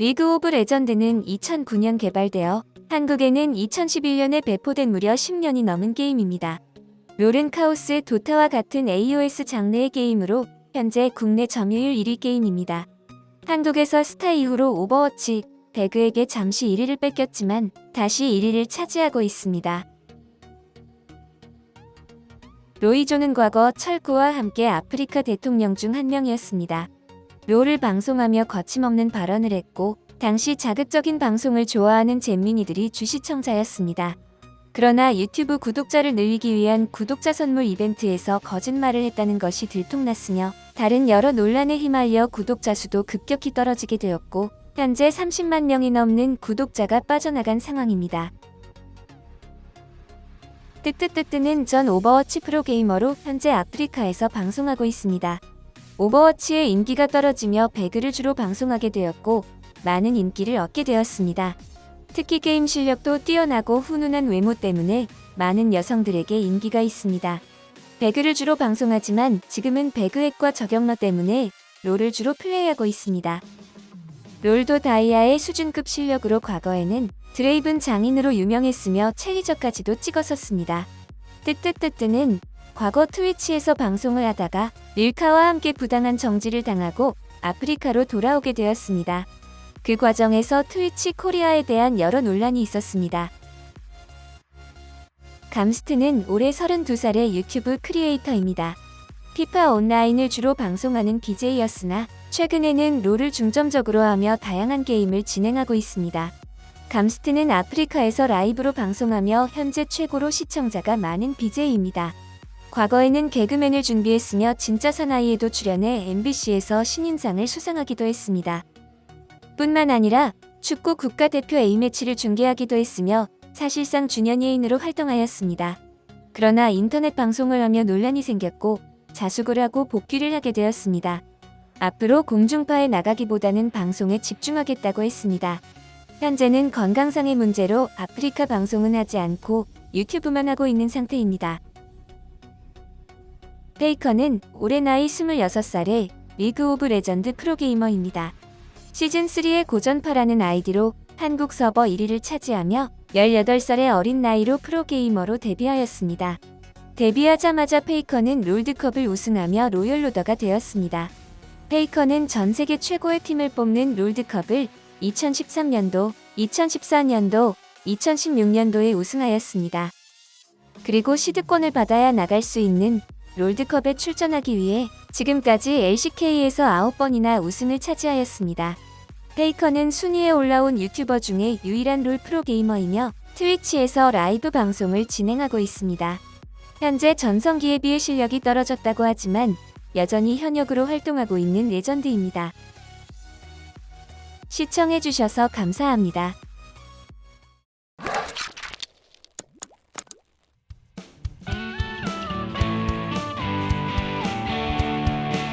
리그 오브 레전드는 2009년 개발되어 한국에는 2011년에 배포된 무려 10년이 넘은 게임입니다. 롤은 카오스, 도타와 같은 AOS 장르의 게임으로 현재 국내 점유율 1위 게임입니다. 한국에서 스타 이후로 오버워치, 배그에게 잠시 1위를 뺏겼지만 다시 1위를 차지하고 있습니다. 로이조는 과거 철구와 함께 아프리카 대통령 중 한 명이었습니다. 롤을 방송하며 거침없는 발언을 했고 당시 자극적인 방송을 좋아하는 잼민이들이 주시청자였습니다. 그러나 유튜브 구독자를 늘리기 위한 구독자 선물 이벤트에서 거짓말을 했다는 것이 들통났으며 다른 여러 논란에 휘말려 구독자 수도 급격히 떨어지게 되었고 현재 30만 명이 넘는 구독자가 빠져나간 상황입니다. 뜨뜨뜨뜨는 전 오버워치 프로게이머로 현재 아프리카에서 방송하고 있습니다. 오버워치의 인기가 떨어지며 배그를 주로 방송하게 되었고 많은 인기를 얻게 되었습니다. 특히 게임 실력도 뛰어나고 훈훈한 외모 때문에 많은 여성들에게 인기가 있습니다. 배그를 주로 방송하지만 지금은 배그 핵과 저격러 때문에 롤을 주로 플레이하고 있습니다. 롤도 다이아의 수준급 실력으로 과거에는 드레이븐 장인으로 유명했으며 챌리저까지도 찍었었습니다. 뜨뜨뜨뜨는 과거 트위치에서 방송을 하다가 릴카와 함께 부당한 정지를 당하고 아프리카로 돌아오게 되었습니다. 그 과정에서 트위치 코리아에 대한 여러 논란이 있었습니다. 감스트는 올해 32살의 유튜브 크리에이터입니다. 피파 온라인을 주로 방송하는 BJ였으나 최근에는 롤을 중점적으로 하며 다양한 게임을 진행하고 있습니다. 감스트는 아프리카에서 라이브로 방송하며 현재 최고로 시청자가 많은 BJ입니다. 과거에는 개그맨을 준비했으며 진짜 사나이에도 출연해 MBC에서 신인상을 수상하기도 했습니다. 뿐만 아니라 축구 국가대표 A매치를 중계하기도 했으며 사실상 준연예인으로 활동하였습니다. 그러나 인터넷 방송을 하며 논란이 생겼고 자숙을 하고 복귀를 하게 되었습니다. 앞으로 공중파에 나가기보다는 방송에 집중하겠다고 했습니다. 현재는 건강상의 문제로 아프리카 방송은 하지 않고 유튜브만 하고 있는 상태입니다. 페이커는 올해 나이 26살의 리그 오브 레전드 프로게이머입니다. 시즌3의 고전파라는 아이디로 한국 서버 1위를 차지하며 18살의 어린 나이로 프로게이머로 데뷔하였습니다. 데뷔하자마자 페이커는 롤드컵을 우승하며 로열로더가 되었습니다. 페이커는 전 세계 최고의 팀을 뽑는 롤드컵을 2013년도, 2014년도, 2016년도에 우승하였습니다. 그리고 시드권을 받아야 나갈 수 있는 롤드컵에 출전하기 위해 지금까지 LCK에서 9번이나 우승을 차지하였습니다. 페이커는 순위에 올라온 유튜버 중에 유일한 롤 프로게이머이며 트위치에서 라이브 방송을 진행하고 있습니다. 현재 전성기에 비해 실력이 떨어졌다고 하지만 여전히 현역으로 활동하고 있는 레전드입니다. 시청해주셔서 감사합니다.